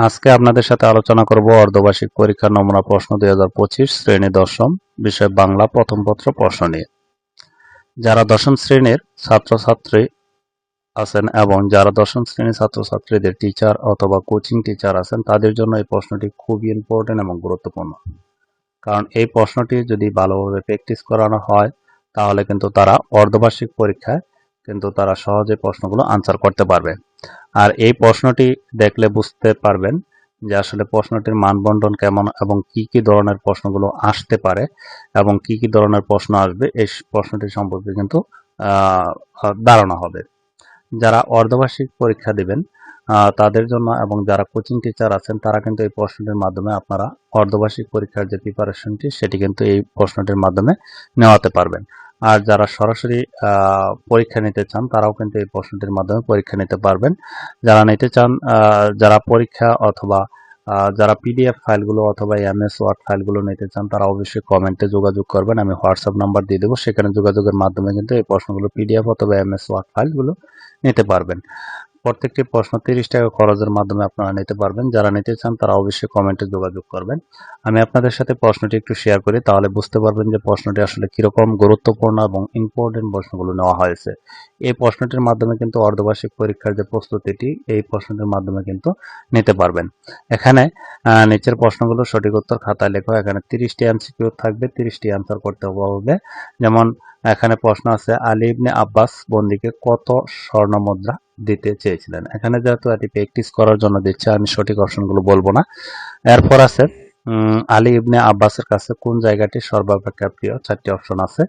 আজকে আপনাদের সাথে আলোচনা করব অর্ধবার্ষিক পরীক্ষার নমুনা প্রশ্ন দুই হাজার পঁচিশ, শ্রেণি দশম, বিষয় বাংলা, প্রথম পত্র প্রশ্ন নিয়ে। যারা দশম শ্রেণির ছাত্রছাত্রী আছেন এবং যারা দশম শ্রেণির ছাত্রছাত্রীদের টিচার অথবা কোচিং টিচার আছেন, তাদের জন্য এই প্রশ্নটি খুবই ইম্পর্টেন্ট এবং গুরুত্বপূর্ণ। কারণ এই প্রশ্নটি যদি ভালোভাবে প্র্যাকটিস করানো হয়, তাহলে কিন্তু তারা অর্ধবার্ষিক পরীক্ষায় কিন্তু তারা সহজে প্রশ্নগুলো আনসার করতে পারবে। আর এই প্রশ্নটি দেখলে বুঝতে পারবেন যে আসলে প্রশ্নটির মানবন্টন কেমন এবং কি কি ধরনের প্রশ্নগুলো আসতে পারে এবং কি কি ধরনের প্রশ্ন আসবে, এই প্রশ্নটি সম্পর্কে কিন্তু ধারণা হবে। যারা অর্ধবার্ষিক পরীক্ষা দিবেন তাদের জন্য এবং যারা কোচিং টিচার আছেন, তারা কিন্তু এই প্রশ্নটির মাধ্যমে আপনারা অর্ধবার্ষিক পরীক্ষার যে প্রিপারেশনটি সেটি কিন্তু এই প্রশ্নটির মাধ্যমে নেওয়াতে পারবেন। আর যারা সরাসরি পরীক্ষা নিতে চান, তারাও কিন্তু এই প্রশ্নটির মাধ্যমে পরীক্ষা নিতে পারবেন। যারা নিতে চান যারা পরীক্ষা অথবা যারা পিডিএফ ফাইলগুলো অথবা এমএস ওয়ার্ড ফাইলগুলো নিতে চান, তারা অবশ্যই কমেন্টে যোগাযোগ করবেন। আমি হোয়াটসঅ্যাপ নাম্বার দিয়ে দেবো। সেখানে যোগাযোগের মাধ্যমে কিন্তু এই প্রশ্নগুলো পিডিএফ অথবা এমএস ওয়ার্ড ফাইলগুলো নিতে পারবেন। প্রত্যেকটি প্রশ্ন তিরিশ টাকা খরচের মাধ্যমে আপনারা নিতে পারবেন। যারা নিতে চান তারা অবশ্যই কমেন্টে যোগাযোগ করবেন। আমি আপনাদের সাথে প্রশ্নটি একটু শেয়ার করি, তাহলে বুঝতে পারবেন যে প্রশ্নটি আসলে কীরকম গুরুত্বপূর্ণ এবং ইম্পর্টেন্ট প্রশ্নগুলো নেওয়া হয়েছে। এই প্রশ্নটির মাধ্যমে কিন্তু অর্ধবার্ষিক পরীক্ষার যে প্রস্তুতিটি, এই প্রশ্নটির মাধ্যমে কিন্তু নিতে পারবেন। এখানে নিচের প্রশ্নগুলো সঠিক উত্তর খাতায় লেখো। এখানে তিরিশটি এমসিকিউ থাকবে, তিরিশটি অ্যান্সার করতে হবে। যেমন, এখানে প্রশ্ন আছে, আলী আব্বাস বন্দিকে কত স্বর্ণ মুদ্রা দিতে চেয়েছিলেন। এখানে যেহেতু এটি প্র্যাকটিস করার জন্য দিচ্ছে, আমি সঠিক অপশনগুলো বলব না। এরপর আছে আলী ইবনে আব্বাসের কাছে কোন জায়গাটি সর্বাপেক্ষা প্রিয়? চারটি অপশন আছে।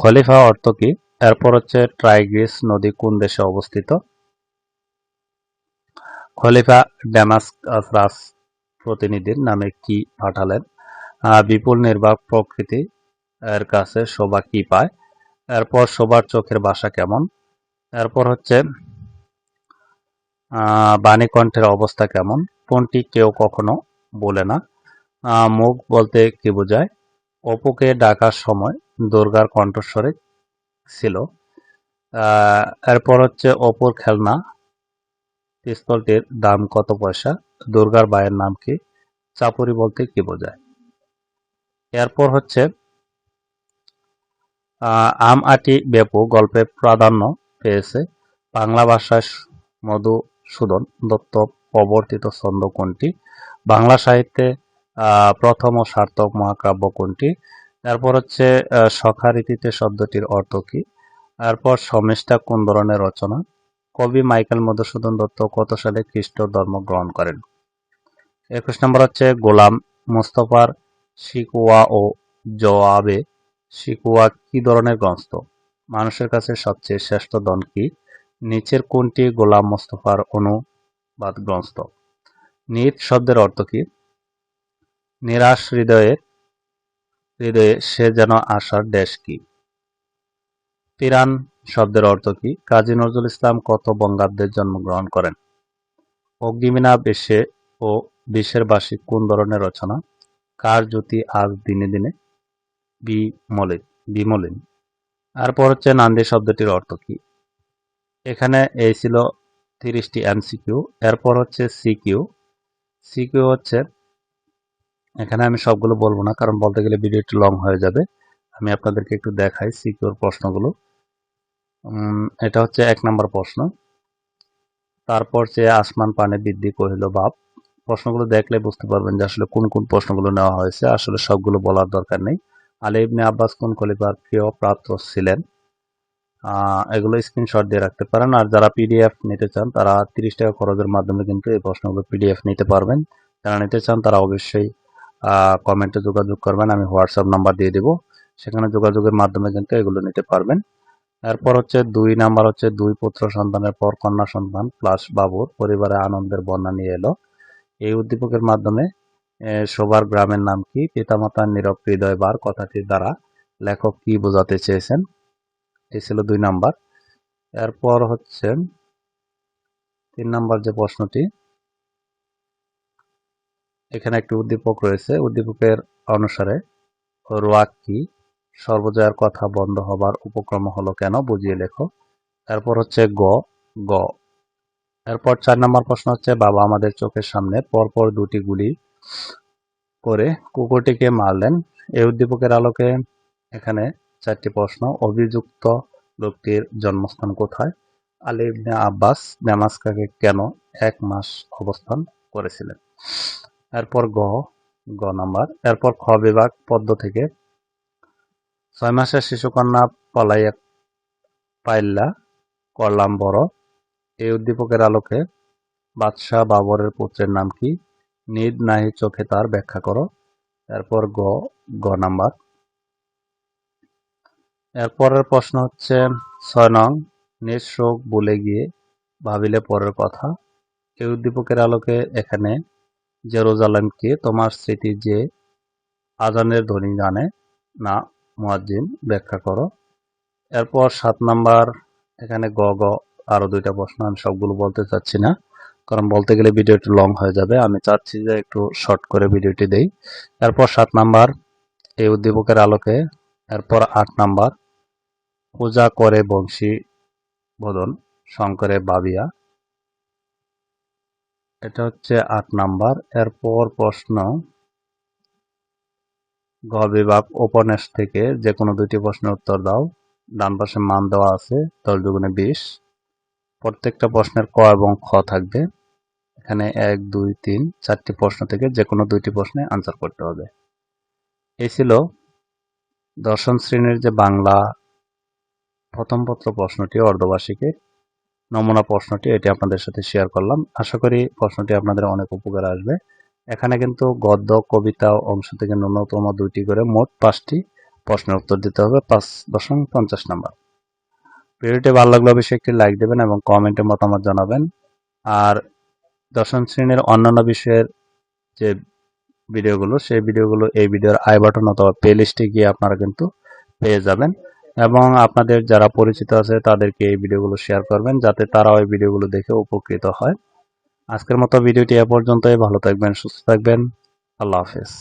খলিফা অর্থ কি? এরপর হচ্ছে ট্রাইগ্রিস নদী কোন দেশে অবস্থিত? খলিফা ড্যামাসকাস রাজ প্রতিনিধির নামে কি পাঠালেন? বিপুল নির্বাক প্রকৃতি এর কাছে শোভা কি পায়? এরপর শোভার চোখের বাসা কেমন? এরপর হচ্ছে বাণীকণ্ঠের অবস্থা কেমন? কোনটি কেউ কখনো বলে না। মুখ বলতে কি বোঝায়? অপুকে ডাকার সময় দুর্গার কণ্ঠস্বরে ছিল। এরপর হচ্ছে অপুর খেলনা। পিস্তলটির দাম কত পয়সা? দুর্গার বায়ের নাম কি? চাপুরি বলতে কি বোঝায়? এরপর হচ্ছে আম আটি বেপু গল্পে প্রাধান্য পেয়েছে। বাংলা ভাষায় সু- মধুসূদন দত্ত প্রবর্তিত ছন্দ কোনটি? বাংলা সাহিত্যে প্রথম ও সার্থক মহাকাব্য কোনটি? তারপর হচ্ছে আহ, সখা রীতিতে শব্দটির অর্থ কি? তারপর সমেষ্টা কোন ধরনের রচনা? কবি মাইকেল মধুসূদন দত্ত কত সালে খ্রিস্ট ধর্ম গ্রহণ করেন? একুশ নম্বর হচ্ছে গোলাম মোস্তফার শিকুয়া ও জওয়াবে। শিকুয়া কি ধরনের গ্রন্থ? মানুষের কাছে সবচেয়ে শ্রেষ্ঠ দন কি? নিচের কোনটি গোলাম মোস্তফার অনুবাদ গ্রন্থ নিত শব্দের অর্থ কি? নিরাশ হৃদয়ে হৃদয়ে সে যেন আশার দেশ কি? তিরান শব্দের অর্থ কি? কাজী নজরুল ইসলাম কত বঙ্গাব্দে জন্মগ্রহণ করেন? অগ্নিমিনা বিশ্বে ও বিশ্বের বাসী কোন ধরনের রচনা? কার জ্যোতি আজ দিনে দিনে বিমলিন? বিমলিন। তারপর হচ্ছে নান্দি শব্দটির অর্থ কি? এখানে এই ছিল তিরিশটি এমসিকিউ, এরপর হচ্ছে সিকিউ। সিকিউ হচ্ছে, এখানে আমি সবগুলো বলব না, কারণ বলতে গেলে ভিডিও একটু লং হয়ে যাবে। আমি আপনাদেরকে একটু দেখাই সিকিউর প্রশ্নগুলো। এটা হচ্ছে এক নম্বর প্রশ্ন। তারপর যে আসমান পানে বৃদ্ধি কহিল বাপ, প্রশ্নগুলো দেখলে বুঝতে পারবেন যে আসলে কোন কোন প্রশ্নগুলো নেওয়া হয়েছে। আসলে সবগুলো বলার দরকার নেই। আলী ইবনে আব্বাস কোন খলিফার প্রিয় প্রাপ্ত ছিলেন? এগুলো স্ক্রিনশট দিয়ে রাখতে পারেন। আর যারা পিডিএফ নিতে চান, তারা তিরিশ টাকা খরচের মাধ্যমে কিন্তু এই প্রশ্নগুলো পিডিএফ নিতে পারবেন। যারা নিতে চান, তারা অবশ্যই কমেন্টে যোগাযোগ করবেন। আমি হোয়াটসঅ্যাপ নাম্বার দিয়ে দেবো। সেখানে যোগাযোগের মাধ্যমে কিন্তু এগুলো নিতে পারবেন। এরপর হচ্ছে দুই নাম্বার হচ্ছে দুই পুত্র সন্তানের পর কন্যা সন্তান প্লাস বাবুর। পরিবারে আনন্দের বন্যা নিয়ে এলো। এই উদ্দীপকের মাধ্যমে শোভার গ্রামের নাম কি? পিতামাতার নীরব হৃদয় বার কথাটির দ্বারা লেখক কি বোঝাতে চেয়েছেন? ছিল দুই নাম্বার। এরপর হচ্ছে তিন নাম্বার যে প্রশ্নটি, এখানে একটি উদ্দীপক রয়েছে। উদ্দীপকের অনুসারে রোয়াক কি? সর্বজয়ার কথা বন্ধ হবার উপক্রম হলো কেন? বুঝিয়ে লেখো। এরপর হচ্ছে গ গ। এরপর চার নম্বর প্রশ্ন হচ্ছে, বাবা আমাদের চোখের সামনে পরপর দুটি গুলি করে কুকুরটিকে মারলেন। এই উদ্দীপকের আলোকে এখানে চারটি প্রশ্ন। অভিযুক্ত লোকটির জন্মস্থান কোথায়? আলী ইবনে আব্বাস দামাস্কাকে কেন এক মাস অবস্থান করেছিলেন? এরপর গ গ নাম্বার। এরপর খ বিভাগ পদ্ম থেকে। ছয় মাসের শিশুকন্যা পলাইয়া পাইল্লা করলাম বড়। এই উদ্দীপকের আলোকে বাদশাহ বাবরের পুত্রের নাম কি? নিদ নাহি চোখে তার ব্যাখ্যা করো। এরপর গ গ নাম্বার। এরপরের প্রশ্ন হচ্ছে, ছয় নং, নিজ শোক বলে গিয়ে ভাবিলে পরের কথা। এই উদ্দীপকের আলোকে এখানে জেরুজালেমকে তোমার স্মৃতি যে আজানের ধ্বনি জানে, না মুয়াজ্জিন, ব্যাখ্যা করো। এরপর সাত নাম্বার, এখানে গ গ, আরও দুইটা প্রশ্ন, আমি সবগুলো বলতে চাচ্ছি না, কারণ বলতে গেলে ভিডিওটি লং হয়ে যাবে। আমি চাচ্ছি যে একটু শর্ট করে ভিডিওটি দেই। এরপর সাত নাম্বার, এই উদ্দীপকের আলোকে, এরপর আট নাম্বার পূজা করে বংশী বদন শঙ্করে বাবিয়া। এটা হচ্ছে আট নাম্বার। এরপর প্রশ্ন গ বিভাগ উপন্যাস থেকে যে কোনো দুটি প্রশ্নের উত্তর দাও। ডান পাশে মান দেওয়া আছে, দশ দুগুণে বিশ। প্রত্যেকটা প্রশ্নের ক এবং খ থাকবে। এখানে এক, দুই, তিন, চারটি প্রশ্ন থেকে যে কোনো দুইটি প্রশ্নে আনসার করতে হবে। এই ছিল দর্শন শ্রেণির যে বাংলা প্রথম পত্র প্রশ্নটি অর্ধবার্ষিকের নমুনা প্রশ্নটি এটি আপনাদের সাথে শেয়ার করলাম। আশা করি প্রশ্নটি আপনাদের অনেক উপকার আসবে। এখানে কিন্তু গদ্য, কবিতা অংশ থেকে ন্যূনতম দুইটি করে মোট পাঁচটি প্রশ্নের উত্তর দিতে হবে। পাঁচ দশমিক পঞ্চাশ নাম্বার। ভিডিওটি ভালো লাগলে অবশ্যই একটি লাইক দেবেন এবং কমেন্টে মতামত জানাবেন। আর দশম শ্রেণির অন্যান্য বিষয়ের যে ভিডিওগুলো, সেই ভিডিওগুলো এই ভিডিওর আই বাটন অথবা প্লে লিস্টে গিয়ে আপনারা কিন্তু পেয়ে যাবেন। এবং আপনাদের যারা পরিচিত আছে, তাদেরকে এই ভিডিওগুলো শেয়ার করবেন যাতে তারাও এই ভিডিওগুলো দেখে উপকৃত হয়। আজকের মতো ভিডিওটি এ পর্যন্তই। ভালো থাকবেন, সুস্থ থাকবেন। আল্লাহ হাফেজ।